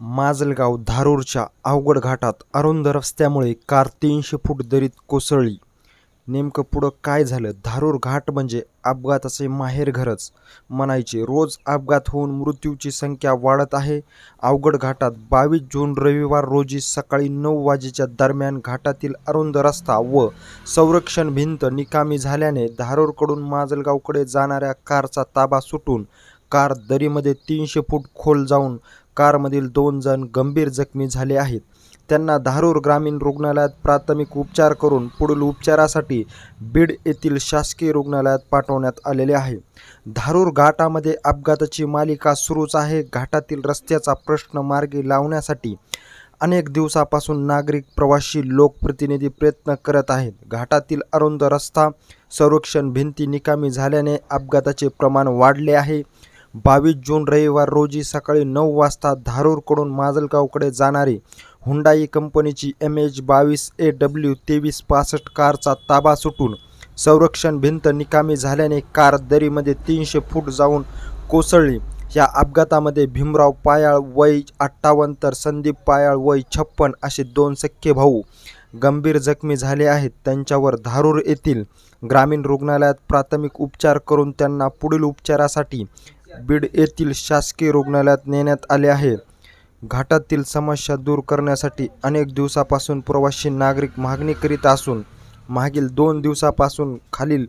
माजलगाव धारूरच्या अवघड घाटात अरुंद रस्त्यामुळे कार तीनशे फूट दरीत कोसळली. नेमकं पुढं काय झालं? धारूर घाट म्हणजे अपघाताचे माहेरघरच म्हणायचे रोज अपघात होऊन मृत्यूची संख्या वाढत आहे. अवघड घाटात बावीस जून रविवार रोजी सकाळी नऊ वाजेच्या दरम्यान घाटातील अरुंद रस्ता व संरक्षण भिंत निकामी झाल्याने धारूरकडून माजलगावकडे जाणाऱ्या कारचा ताबा सुटून कार दरीमध्ये तीनशे फूट खोल जाऊन कारमधील दोन जण गंभीर जखमी झाले आहेत. त्यांना धारूर ग्रामीण रुग्णालयात प्राथमिक उपचार करून पुढील उपचारासाठी बीड येथील शासकीय रुग्णालयात पाठवण्यात आलेले आहे. धारूर घाटामध्ये अपघाताची मालिका सुरूच आहे. घाटातील रस्त्याचा प्रश्न मार्गी लावण्यासाठी अनेक दिवसापासून नागरिक प्रवासी लोकप्रतिनिधी प्रयत्न करत आहेत. घाटातील अरुंद रस्ता संरक्षण भिंती निकामी झाल्याने अपघाताचे प्रमाण वाढले आहे. बावीस जून रविवार रोजी सकाळी नऊ वाजता धारूरकडून माजलगावकडे जाणारी हुंडाई कंपनीची एम एच बावीस ए डब्ल्यू तेवीस पासष्ट कारचा ताबा सुटून संरक्षण भिंत निकामी झाल्याने कार दरीमध्ये तीनशे फूट जाऊन कोसळली. या अपघातामध्ये भीमराव पायाळ वय अठ्ठावन्न तर संदीप पायाळ वय छप्पन असे दोन सख्खे भाऊ गंभीर जखमी झाले आहेत. त्यांच्यावर धारूर येथील ग्रामीण रुग्णालयात प्राथमिक उपचार करून त्यांना पुढील उपचारासाठी बीड येथील शासकीय रुग्णालयात नेण्यात आले आहे. घाटातील समस्या दूर करण्यासाठी अनेक दिवसापासून प्रवासी नागरिक मागणी करीत असून मागील दोन दिवसापासून खालील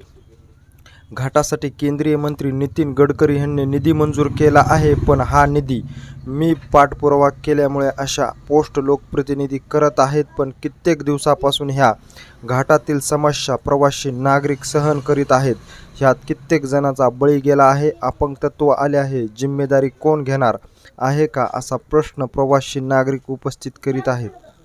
घाटासाठी केंद्रीय मंत्री नितीन गडकरी यांनी निधी मंजूर केला आहे पण हा निधी मी पाठपुरावा केल्यामुळे अशा पोस्ट लोकप्रतिनिधी करत आहेत पण कित्येक दिवसापासून ह्या घाटातील समस्या प्रवासी नागरिक सहन करीत आहेत. ह्यात कित्येक जणांचा बळी गेला आहे अपंगतत्व आले आहे जिम्मेदारी कोण घेणार आहे का असा प्रश्न प्रवासी नागरिक उपस्थित करीत आहेत.